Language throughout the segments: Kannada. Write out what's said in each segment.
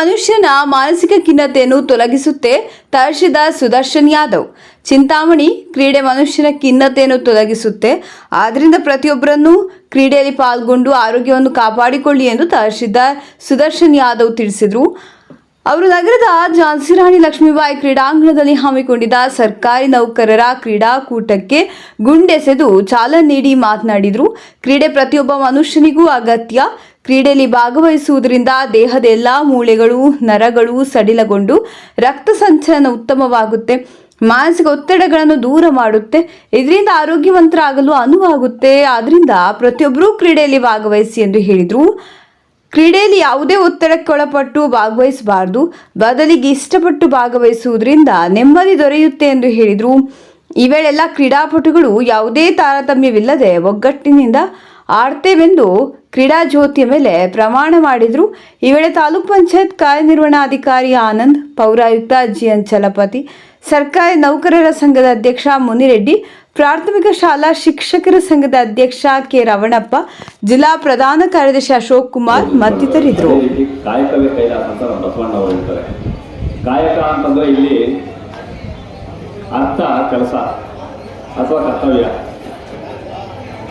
ಮನುಷ್ಯನ ಮಾನಸಿಕ ಖಿನ್ನತೆಯನ್ನು ತೊಲಗಿಸುತ್ತೆ ತಹಶೀಲ್ದಾರ್ ಸುದರ್ಶನ್ ಯಾದವ್. ಚಿಂತಾಮಣಿ ಕ್ರೀಡೆ ಮನುಷ್ಯನ ಖಿನ್ನತೆಯನ್ನು ತೊಲಗಿಸುತ್ತೆ. ಆದ್ದರಿಂದ ಪ್ರತಿಯೊಬ್ಬರನ್ನು ಕ್ರೀಡೆಯಲ್ಲಿ ಪಾಲ್ಗೊಂಡು ಆರೋಗ್ಯವನ್ನು ಕಾಪಾಡಿಕೊಳ್ಳಿ ಎಂದು ತಹಶೀಲ್ದಾರ್ ಸುದರ್ಶನ್ ಯಾದವ್ ತಿಳಿಸಿದರು. ಅವರು ನಗರದ ಝಾನ್ಸಿ ರಾಣಿ ಲಕ್ಷ್ಮೀಬಾಯಿ ಕ್ರೀಡಾಂಗಣದಲ್ಲಿ ಹಮ್ಮಿಕೊಂಡಿದ್ದ ಸರ್ಕಾರಿ ನೌಕರರ ಕ್ರೀಡಾಕೂಟಕ್ಕೆ ಗುಂಡೆಸೆದು ಚಾಲನೆ ನೀಡಿ ಮಾತನಾಡಿದರು. ಕ್ರೀಡೆ ಪ್ರತಿಯೊಬ್ಬ ಮನುಷ್ಯನಿಗೂ ಅಗತ್ಯ. ಕ್ರೀಡೆಯಲ್ಲಿ ಭಾಗವಹಿಸುವುದರಿಂದ ದೇಹದ ಎಲ್ಲ ಮೂಳೆಗಳು, ನರಗಳು ಸಡಿಲಗೊಂಡು ರಕ್ತ ಸಂಚಲನ ಉತ್ತಮವಾಗುತ್ತೆ. ಮಾನಸಿಕ ಒತ್ತಡಗಳನ್ನು ದೂರ ಮಾಡುತ್ತೆ. ಇದರಿಂದ ಆರೋಗ್ಯವಂತರಾಗಲು ಅನುವಾಗುತ್ತೆ. ಆದ್ದರಿಂದ ಪ್ರತಿಯೊಬ್ಬರೂ ಕ್ರೀಡೆಯಲ್ಲಿ ಭಾಗವಹಿಸಿ ಎಂದು ಹೇಳಿದರು. ಕ್ರೀಡೆಯಲ್ಲಿ ಯಾವುದೇ ಒತ್ತಡಕ್ಕೊಳಪಟ್ಟು ಭಾಗವಹಿಸಬಾರದು. ಬದಲಿಗೆ ಇಷ್ಟಪಟ್ಟು ಭಾಗವಹಿಸುವುದರಿಂದ ನೆಮ್ಮದಿ ದೊರೆಯುತ್ತೆ ಎಂದು ಹೇಳಿದರು. ಈ ವೇಳೆಲ್ಲ ಕ್ರೀಡಾಪಟುಗಳು ಯಾವುದೇ ತಾರತಮ್ಯವಿಲ್ಲದೆ ಒಗ್ಗಟ್ಟಿನಿಂದ ಆಡ್ತೇವೆಂದು ಕ್ರೀಡಾ ಜ್ಯೋತಿಯ ಮೇಲೆ ಪ್ರಮಾಣ ಮಾಡಿದ್ರು. ಈ ವೇಳೆ ತಾಲೂಕ್ ಪಂಚಾಯತ್ ಕಾರ್ಯನಿರ್ವಹಣಾಧಿಕಾರಿ ಆನಂದ್, ಪೌರಾಯುಕ್ತ ಜಿಎನ್ ಚಲಪತಿ, ಸರ್ಕಾರಿ ನೌಕರರ ಸಂಘದ ಅಧ್ಯಕ್ಷ ಮುನಿರೆಡ್ಡಿ, ಪ್ರಾಥಮಿಕ ಶಾಲಾ ಶಿಕ್ಷಕರ ಸಂಘದ ಅಧ್ಯಕ್ಷ ಕೆ ರವಣಪ್ಪ, ಜಿಲ್ಲಾ ಪ್ರಧಾನ ಕಾರ್ಯದರ್ಶಿ ಅಶೋಕ್ ಕುಮಾರ್ ಮತ್ತಿತರಿದ್ದರು. ಕಾಯಕ ಅಂತಂದ್ರೆ ಇಲ್ಲಿ ಅರ್ಥ ಕೆಲಸ ಅಥವಾ ಕರ್ತವ್ಯ,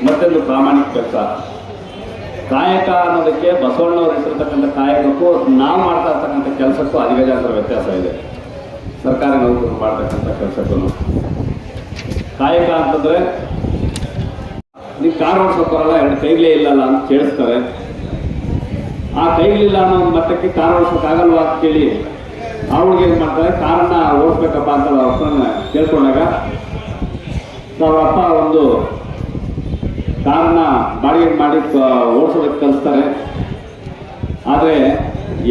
ಮತ್ತೊಂದು ಪ್ರಾಮಾಣಿಕ ಕೆಲಸ. ಕಾಯಕ ಅನ್ನೋದಕ್ಕೆ ಬಸವಣ್ಣವ್ರು ಇಟ್ಟಿರ್ತಕ್ಕಂಥ ಕಾಯಕಕ್ಕೂ ನಾವು ಮಾಡ್ತಾ ಇರ್ತಕ್ಕಂಥ ಕೆಲಸಕ್ಕೂ ಅಧಿಗಜಾಂತರ ವ್ಯತ್ಯಾಸ ಇದೆ. ಸರ್ಕಾರಿ ನೌಕರರು ಮಾಡ್ತಕ್ಕಂಥ ಕೆಲಸಕ್ಕೂ ಕಾಯಕ ಅಂತಂದ್ರೆ ನೀವು ಕಾರ್ ಬರಲ್ಲ ಎರಡು ಕೈಗಳೇ ಇಲ್ಲಲ್ಲ ಅಂತ ಕೇಳಿಸ್ತಾರೆ. ಆ ಕೈಗಳಿಲ್ಲ ಅನ್ನೋ ಒಂದು ಮಟ್ಟಕ್ಕೆ ಕಾರ್ ಓಡಿಸೋಕ್ಕಾಗಲ್ವಾ ಅಂತ ಕೇಳಿ ಅವ್ರಿಗೆ ಏನು ಮಾಡ್ತಾರೆ ಕಾರನ್ನ ಓಡಿಸ್ಬೇಕಪ್ಪ ಅಂತ ಅವ್ರ ಕೇಳ್ಕೊಂಡಾಗ ಅವ್ರ ಅಪ್ಪ ಒಂದು ಕಾರನ್ನ ಬಾಡಿಗೆ ಮಾಡಿ ಓಡಿಸೋದಕ್ಕೆ ಕಲಿಸ್ತಾರೆ. ಆದರೆ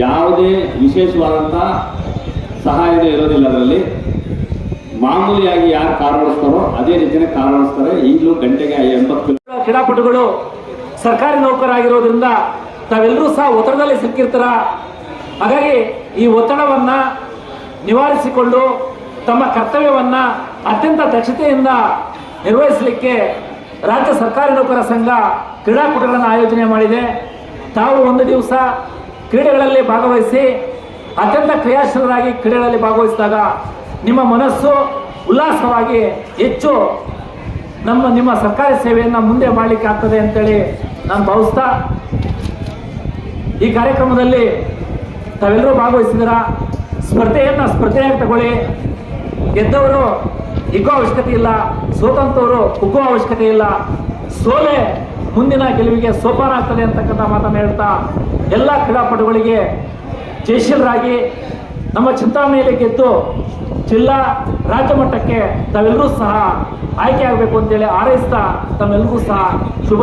ಯಾವುದೇ ವಿಶೇಷವಾದಂಥ ಸಹಾಯನೇ ಇರೋದಿಲ್ಲ ಅದರಲ್ಲಿ. ಮಾಮೂಲಿಯಾಗಿ ಯಾರು ಕಾರ್ ಓಡಿಸ್ತಾರೋ ಅದೇ ರೀತಿಯೇ ಕಾರ್ ಓಡಿಸ್ತಾರೆ. ಈಗಲೂ ಗಂಟೆಗೆ ಎಂಬತ್ತು ಕ್ರೀಡಾಪಟುಗಳು ಸರ್ಕಾರಿ ನೌಕರಾಗಿರೋದ್ರಿಂದ ತಾವೆಲ್ಲರೂ ಸಹ ಒತ್ತಡದಲ್ಲಿ ಸಿಕ್ಕಿರ್ತಾರ? ಹಾಗಾಗಿ ಈ ಒತ್ತಡವನ್ನು ನಿವಾರಿಸಿಕೊಂಡು ತಮ್ಮ ಕರ್ತವ್ಯವನ್ನು ಅತ್ಯಂತ ದಕ್ಷತೆಯಿಂದ ನಿರ್ವಹಿಸಲಿಕ್ಕೆ ರಾಜ್ಯ ಸರ್ಕಾರಿ ನೌಕರ ಸಂಘ ಕ್ರೀಡಾಕೂಟಗಳನ್ನು ಆಯೋಜನೆ ಮಾಡಿದೆ. ತಾವು ಒಂದು ದಿವಸ ಕ್ರೀಡೆಗಳಲ್ಲಿ ಭಾಗವಹಿಸಿ ಅತ್ಯಂತ ಕ್ರಿಯಾಶೀಲರಾಗಿ ಕ್ರೀಡೆಗಳಲ್ಲಿ ಭಾಗವಹಿಸಿದಾಗ ನಿಮ್ಮ ಮನಸ್ಸು ಉಲ್ಲಾಸವಾಗಿ ಹೆಚ್ಚು ನಮ್ಮ, ನಿಮ್ಮ ಸರ್ಕಾರಿ ಸೇವೆಯನ್ನು ಮುಂದೆ ಮಾಡಲಿಕ್ಕೆ ಆಗ್ತದೆ ಅಂತೇಳಿ ನಾನು ಭಾವಿಸ್ತಾ ಈ ಕಾರ್ಯಕ್ರಮದಲ್ಲಿ ತಾವೆಲ್ಲರೂ ಭಾಗವಹಿಸಿದಿರ ಸ್ಪರ್ಧೆಯನ್ನು ಸ್ಪರ್ಧೆಯಾಗಿ ತಗೊಳ್ಳಿ. ಗೆದ್ದವರು ಹಿಗ್ಗೋ ಅವಶ್ಯಕತೆ ಇಲ್ಲ, ಸೋತಂತವರು ಕುಗ್ಗೋ ಅವಶ್ಯಕತೆ ಇಲ್ಲ. ಸೋಲೆ ಮುಂದಿನ ಗೆಲುವಿಗೆ ಸೋಪಾನ ಆಗ್ತದೆ ಅಂತಕ್ಕಂಥ ಮಾತನ್ನು ಹೇಳ್ತಾ ಎಲ್ಲ ಕ್ರೀಡಾಪಟುಗಳಿಗೆ ಜಯಶೀಲರಾಗಿ ನಮ್ಮ ಚಿಂತಾಮಣಿಯಲ್ಲಿ ಗೆದ್ದು ಜಿಲ್ಲಾ ರಾಜ್ಯ ಮಟ್ಟಕ್ಕೆ ತಾವೆಲ್ಲರೂ ಸಹ ಆಯ್ಕೆ ಆಗಬೇಕು ಅಂತೇಳಿ ಹಾರೈಸ್ತಾ ತಮ್ಮೆಲ್ಲರಿಗೂ ಸಹ ಶುಭ